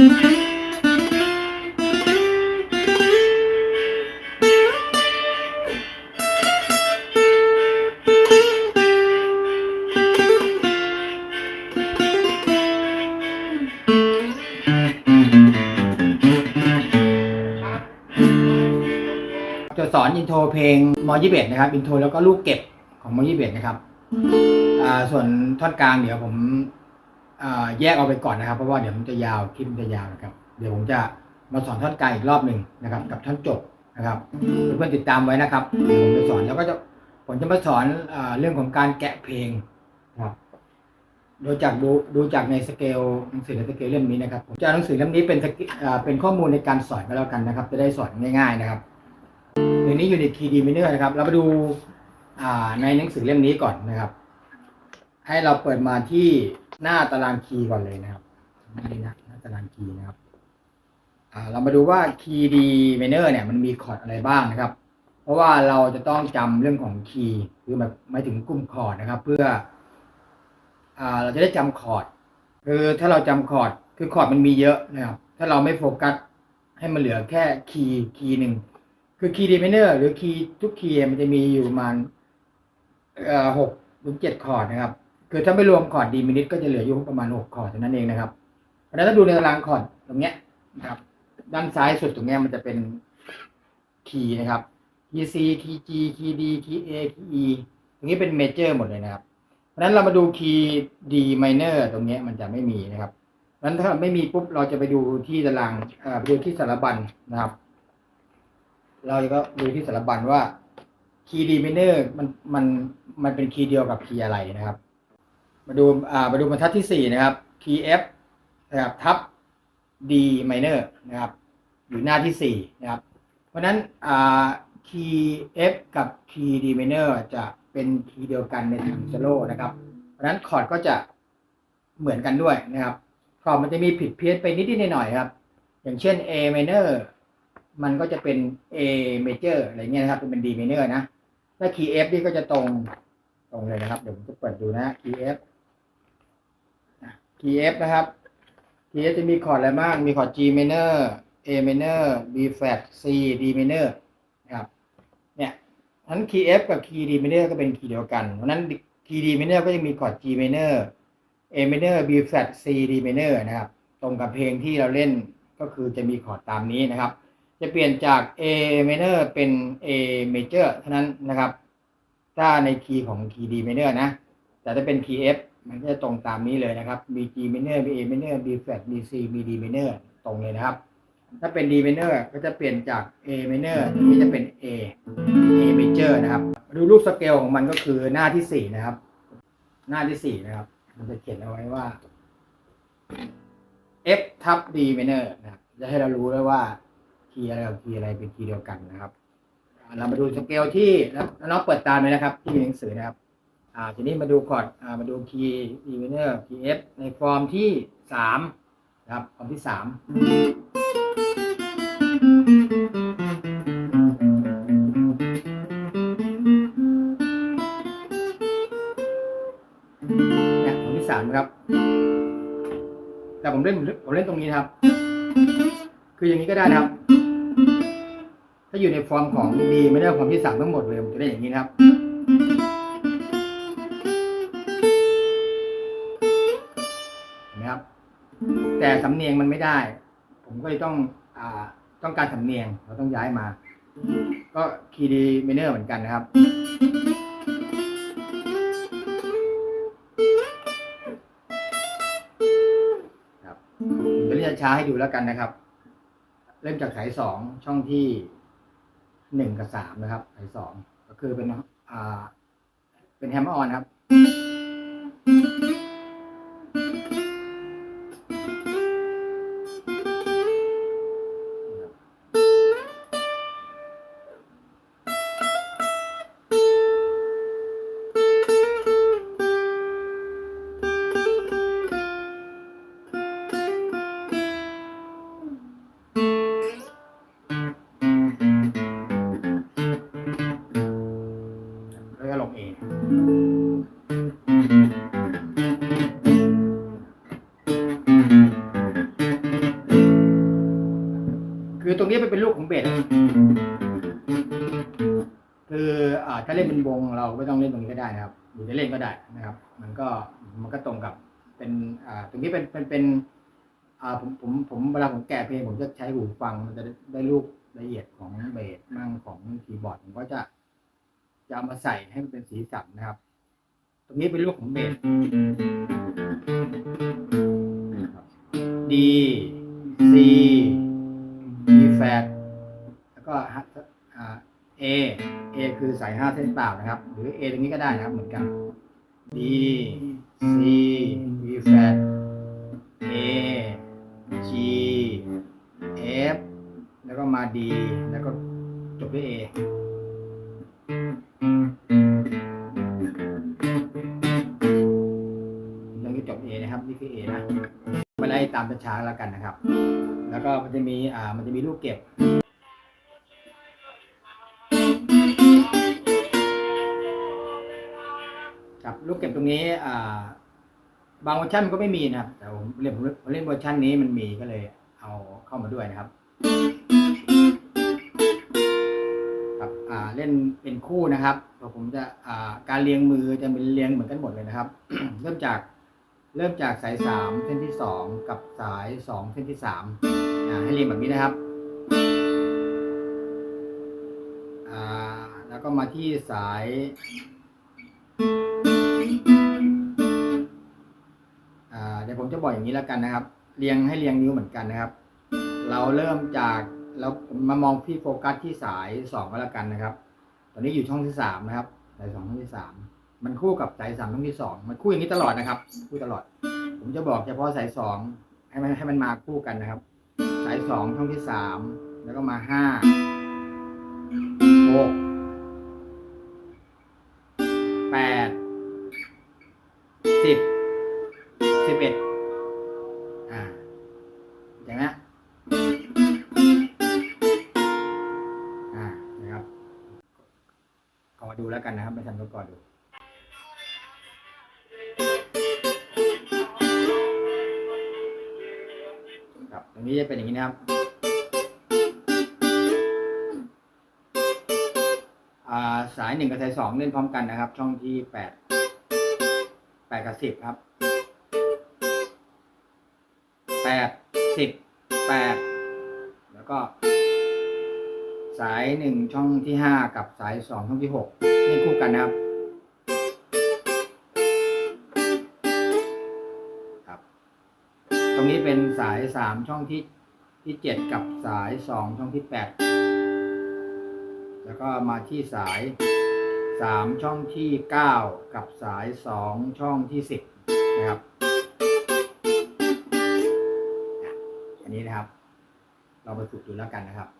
จะสอนอินโทรเพลงมอยี่เบนะครับ อินโทรแล้วก็ลูกเก็บของมอยี่เบนะครับ อ่า ส่วนท่อนกลางเดี๋ยวผม แยกเอาไปก่อนนะครับ เพราะว่าเดี๋ยวมันจะยาวคลิปมันจะยาวนะครับ เดี๋ยวผมจะมาสอนท่อนกลางอีกรอบหนึ่งนะครับ กับท่อนจบนะครับเพื่อนๆติดตามไว้นะครับเดี๋ยวผมจะสอนแล้วก็จะผมจะมาสอนเรื่องของการแกะเพลงนะครับโดยจากดูดูจากในสเกลหนังสือในสเกลเล่มนี้นะครับผมจะเอาหนังสือเล่มนี้เป็นเป็นข้อมูลในการสอนก็แล้วกันนะครับ จะได้สอนง่ายๆนะครับเพลงนี้อยู่ในคีย์ดีมิเนอร์นะครับ เรามาดูในหนังสือเล่มนี้ก่อนนะครับ ให้เราเปิดมาที่ หน้าตารางคีย์ก่อนเลยนะครับนี่นะหน้าตารางคีย์นะครับเรามาดูว่าคีย์ดีเมเนอร์เนี่ยมันมีคอร์ดอะไรบ้างนะครับ เพราะว่าเราจะต้องจำเรื่องของคีย์คือแบบหมายถึงกลุ่มคอร์ดนะครับ เพื่ออเราจะได้จำคอร์ดคือถ้าเราจำคอร์ดคือคอร์ดมันมีเยอะนะครับ ถ้าเราไม่โฟกัสให้มันเหลือแค่คีย์คีย์หนึ่งคือคีย์ดีเมเนอร์หรือคีย์ทุกคีย์มันจะมีอยู่ประมาณหกถึงเจ็ดคอร์ดนะครับ คือถ้าไม่รวมคอร์ดดีมินิทก็จะเหลืออยู่ประมาณหกคอร์ดเท่านั้นเองนะครับเพราะฉะนั้นถ้าดูในตารางคอร์ดตรงเนี้ยนะครับ ด้านซ้ายสุดตรงเนี้ยมันจะเป็นคีย์นะครับคีย์ C คีย์ G คีย์ D คีย์ A คีย์ E ตรงนี้เป็นเมเจอร์หมดเลยนะครับ เพราะฉะนั้นเรามาดูคีย์ D minor ตรงเนี้ยมันจะไม่มีนะครับเพราะนั้นถ้าไม่มีปุ๊บเราจะไปดูที่ตารางเอ่อไปดูที่สารบัญนะครับ เราก็ดูที่สารบัญว่าคีย์ดีมิเนอร์มันมันมันเป็นคีย์เดียวกับคีย์อะไรนะครับ มาดูอ่ามาดูบรรทัดที่สี่นะครับคีย์ F นะครับทับ D minor นะครับอยู่หน้าที่สี่นะครับ เพราะนั้นอ่าคีย์ F กับคีย์ D minor จะเป็นคีย์เดียวกันในทางโซโล่นะครับ เพราะนั้นคอร์ดก็จะเหมือนกันด้วยนะครับคอร์ดมันจะมีผิดเพี้ยนไปนิดๆหน่อยครับ อย่างเช่น A minor มันก็จะเป็น A major อะไรเงี้ยนะครับ เป็น D minor นะ ถ้า key F นี่ก็จะตรงตรงเลยนะครับ เดี๋ยวผมจะเปิดดูนะ key F นะ key F นะครับ key F จะมีคอร์ดอะไรบ้าง มีคอร์ด G minor A minor B flat C D minor นะครับ เนี่ยทั้น key F กับ key D minor ก็เป็นคีย์เดียวกัน เพราะนั้น key D minor ก็จะมีคอร์ด G minor A minor B flat C D minor นะครับ ตรงกับเพลงที่เราเล่นก็คือจะมีคอร์ดตามนี้นะครับ จะเปลี่ยนจาก A minor เป็น A major เท่านั้นนะครับ ถ้าในคีย์ของคีย์ D minor นะ แต่ถ้าเป็นคีย์ F มันจะตรงตามนี้เลยนะครับมี G minor มี A minor B flat มี C มี D minor ตรงเลยนะครับ ถ้าเป็น D minor ก็จะเปลี่ยนจาก A minor ที่จะเป็น A A major นะครับ ดูรูปสเกลของมันก็คือหน้าที่สี่นะครับ หน้าที่สี่นะครับ มันจะเขียนเอาไว้ว่า F ทับ D minor นะครับจะให้เรารู้ได้ว่าคีย์อะไรกับคีย์อะไรเป็นคีย์เดียวกันนะครับ เรามาดูสเกลที่แล้วน้องเปิดตามเลยนะครับ ที่หนังสือนะครับ อ่าทีนี้มาดูคอร์ดอ่ามาดูคีย์ D minor คีย์ F ในฟอร์มที่สามนะครับฟอร์มที่สามเนี่ยฟอร์มที่สามนะครับ แต่ผมเล่นผมเล่นตรงนี้นะครับ คืออย่างนี้ก็ได้นะครับ ถ้าอยู่ในฟอร์มของ D ไม่ได้ฟอร์มที่สามทั้งหมดเลยผมจะเล่นอย่างนี้นะครับ แต่สำเนียงมันไม่ได้ ผมก็เลยต้องอ่าต้องการสำเนียงเราต้องย้ายมา ก็คีย์ดีเมเนอร์เหมือนกันนะครับ ครับผมจะเรียกช้าให้ดูแล้วกันนะครับ เริ่มจากสายสองช่องที่หนึ่งกับสามนะครับ สายสองก็คือเป็นอ่าเป็นแฮมเมอร์ออนครับ คือตรงนี้มันเป็นลูกของเบสคืออ่าถ้าเล่นเป็นวงเราไม่ต้องเล่นตรงนี้ก็ได้นะครับหรือจะเล่นก็ได้นะครับ มันก็มันก็ตรงกับเป็นอ่าตรงนี้เป็นเป็นเป็นอ่าผมผมผมเวลาผมแกะเพลงผมจะใช้หูฟังมันจะได้ลูกละเอียดของเบสมั่งของคีย์บอร์ดผมก็จะจะมาใส่ให้มันเป็นสีสันนะครับ ตรงนี้เป็นลูกของเบส D C A A คือสายห้าเส้นเปล่านะครับ หรือ A ตรงนี้ก็ได้นะครับ เหมือนกัน D C D flat A G F แล้วก็มา D แล้วก็จบด้วย A ตรงนี้จบ A นะครับ นี่คือ A นะมาไล่ตามช้าแล้วกันนะครับ แล้วก็มันจะมี อ่า มันจะมีลูกเก็บ ครับลูกเก็บตรงนี้อ่าบางเวอร์ชันมันก็ไม่มีนะครับ แต่ผมเล่นผมเล่นเวอร์ชันนี้มันมีก็เลยเอาเข้ามาด้วยนะครับ ครับอ่าเล่นเป็นคู่นะครับเดี๋ยวผมจะอ่าการเรียงมือจะเป็นเรียงเหมือนกันหมดเลยนะครับ เริ่มจากเริ่มจากสายสามเส้นที่สองกับสายสองเส้นที่สามให้เรียงแบบนี้นะครับแล้วก็มาที่สาย ดี๋ยวผมจะบอกอย่างนี้แล้วกันนะครับ เรียงให้เรียงนิ้วเหมือนกันนะครับ เราเริ่มจากเรามามองที่โฟกัสที่สายสองก็แล้วกันนะครับ ตอนนี้อยู่ช่องที่สามนะครับสายสองช่องที่สามมันคู่กับสายสามช่องที่สองมันคู่อย่างนี้ตลอดนะครับ คู่ตลอด ผมจะบอกเฉพาะสายสองให้มันให้มันมาคู่กันนะครับ สายสองช่องที่สามแล้วก็มาห้าหกแปดสิบสิบ ดูแล้วกันนะครับไม่ทันก็ก่อนดูครับตรงนี้จะเป็นอย่างนี้นะครับอ่าสายหนึ่งกับสายสองเล่นพร้อมกันนะครับ ช่องที่แปดแปดกับสิบครับแปดสิบแปดแล้วก็ สายหนึ่งช่องที่ห้ากับสายสองช่องที่หกเล่คู่กันนะครับครับ ตรงนี้เป็นสายสามช่องที่ที่เจ็ดกับสายสองช่องที่แปดแล้วก็มาที่สายสามช่องที่เก้ากับสายสองช่องที่สิบนะครับอันนี้นะครับ เราไปฝึกดูแล้วกันนะครับ